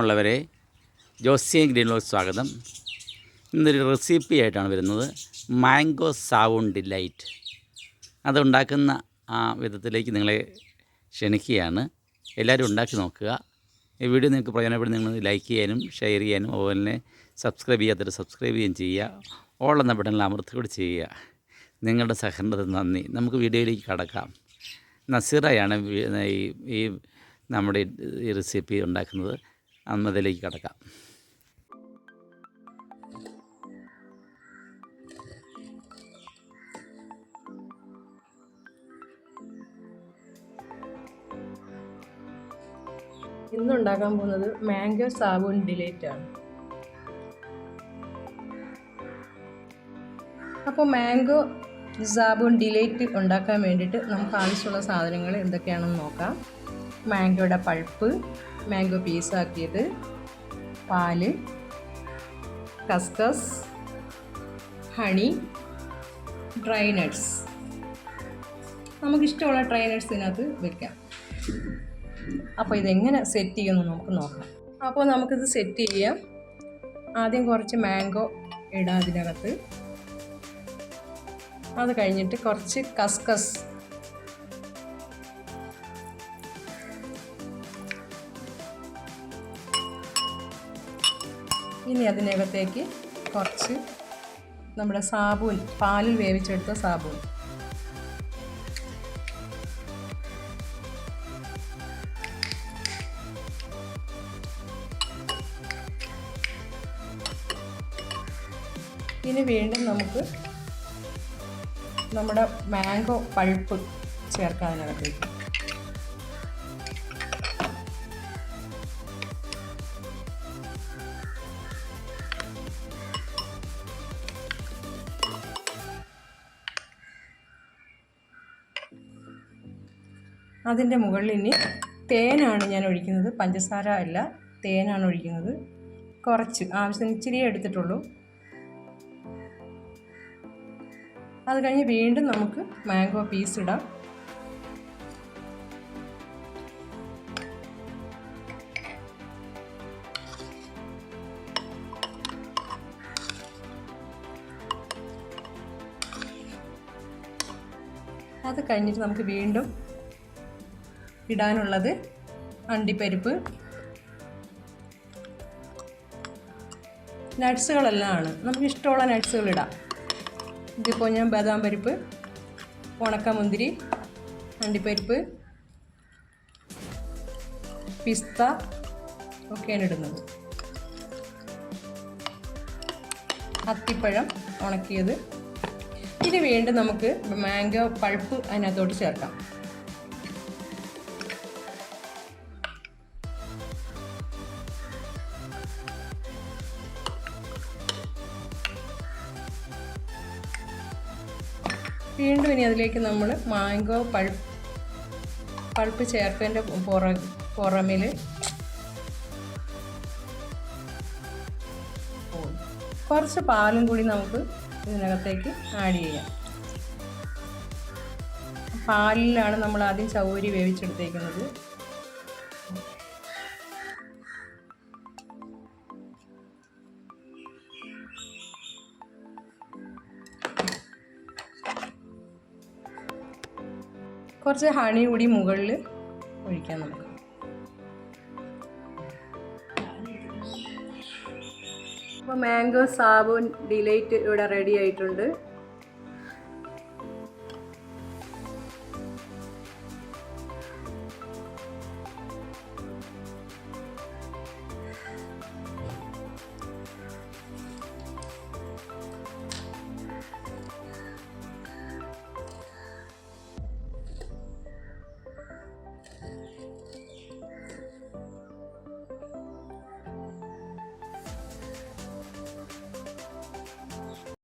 ഉള്ളവരെ ജോസിയൻ ഗ്രീനിലോട്ട് സ്വാഗതം. ഇന്നൊരു റെസിപ്പി ആയിട്ടാണ് വരുന്നത്. മാംഗോ സാവൂൺ ഡിലൈറ്റ്. അതുണ്ടാക്കുന്ന ആ വിധത്തിലേക്ക് നിങ്ങളെ ക്ഷണിക്കുകയാണ്. എല്ലാവരും ഉണ്ടാക്കി നോക്കുക. ഈ വീഡിയോ നിങ്ങൾക്ക് പ്രയോജനപ്പെടുന്ന നിങ്ങൾ ലൈക്ക് ചെയ്യാനും ഷെയർ ചെയ്യാനും അതുപോലെ തന്നെ സബ്സ്ക്രൈബ് ചെയ്യാത്തവർ സബ്സ്ക്രൈബ് ചെയ്യുകയും ചെയ്യുക. ഓൾ എന്ന അമർത്തുകൂടി ചെയ്യുക. നിങ്ങളുടെ സഹകരണത്തിന് നന്ദി. നമുക്ക് വീഡിയോയിലേക്ക് കടക്കാം. നസീറയാണ് ഈ നമ്മുടെ ഈ റെസിപ്പി ഉണ്ടാക്കുന്നത്. അന്നതിലേക്ക് കടക്കാം. ഇന്നുണ്ടാക്കാൻ പോകുന്നത് മാംഗോ സാബൂൻ ഡിലേറ്റ് ആണ്. അപ്പോൾ മാംഗോ സാബൂൺ ഡിലേറ്റ് ഉണ്ടാക്കാൻ വേണ്ടിയിട്ട് നമുക്ക് ആവശ്യമുള്ള സാധനങ്ങൾ എന്തൊക്കെയാണെന്ന് നോക്കാം. മാംഗോയുടെ പൾപ്പ് മാംഗോ പീസ് പീസാക്കിയത് പാൽ കസ്കസ് ഹണി ഡ്രൈ നട്ട്സ്. നമുക്കിഷ്ടമുള്ള ഡ്രൈ നട്ട്സ് ഇതിനകത്ത് വെക്കാം. അപ്പോൾ ഇതെങ്ങനെ സെറ്റ് ചെയ്യുമെന്ന് നമുക്ക് നോക്കാം. അപ്പോൾ നമുക്കിത് സെറ്റ് ചെയ്യാം. ആദ്യം കുറച്ച് മാംഗോ ഇടാം അതിനകത്ത്. അത് കഴിഞ്ഞിട്ട് കുറച്ച് കസ്കസ് ഇനി അതിനകത്തേക്ക് കുറച്ച് നമ്മുടെ സാബൂൻ പാലിൽ വേവിച്ചെടുത്ത സാബൂൻ. ഇനി വീണ്ടും നമുക്ക് നമ്മുടെ മാംഗോ പൾപ്പ് ചേർക്കാം അതിന്റെ മുകളിൽ ഇനി തേനാണ് ഞാൻ ഒഴിക്കുന്നത്. പഞ്ചസാര അല്ല തേനാണ് ഒഴിക്കുന്നത്. കുറച്ച് ആവശ്യത്തിന് ഇച്ചിരി എടുത്തിട്ടുള്ളൂ. അത് കഴിഞ്ഞ് വീണ്ടും നമുക്ക് മാംഗോ പീസ് ഇടാം. അത് കഴിഞ്ഞിട്ട് നമുക്ക് വീണ്ടും ഇടാനുള്ളത് അണ്ടിപ്പരിപ്പ് നട്ട്സുകളെല്ലാം ആണ് നമുക്ക് ഇഷ്ടമുള്ള നട്ട്സുകൾ ഇടാം ഇതിപ്പോൾ ഞാൻ ബദാം പരിപ്പ് ഉണക്കമുന്തിരി അണ്ടിപ്പരിപ്പ് പിസ്ത ഒക്കെയാണ് ഇടുന്നത്. അത്തിപ്പഴം ഉണക്കിയത്. ഇനി വീണ്ടും നമുക്ക് മാംഗോ പൾപ്പ് അതിനകത്തോട്ട് ചേർക്കാം. വീണ്ടും ഇനി അതിലേക്ക് നമ്മൾ മാംഗോ പൾപ്പ് പൾപ്പ് ചേർത്തതിന്റെ പുറ പുറമിൽ കുറച്ച് പാലും കൂടി നമുക്ക് ഇതിനകത്തേക്ക് ആഡ് ചെയ്യാം. പാലിലാണ് നമ്മൾ ആദ്യം ചൗരി വേവിച്ചെടുത്തേക്കുന്നത്. കുറച്ച് ഹണി കൂടി മുകളിൽ ഒഴിക്കാം നമുക്ക്. അപ്പോൾ മാംഗോ സാബു ഡിലൈറ്റ് ഇവിടെ റെഡി ആയിട്ടുണ്ട്.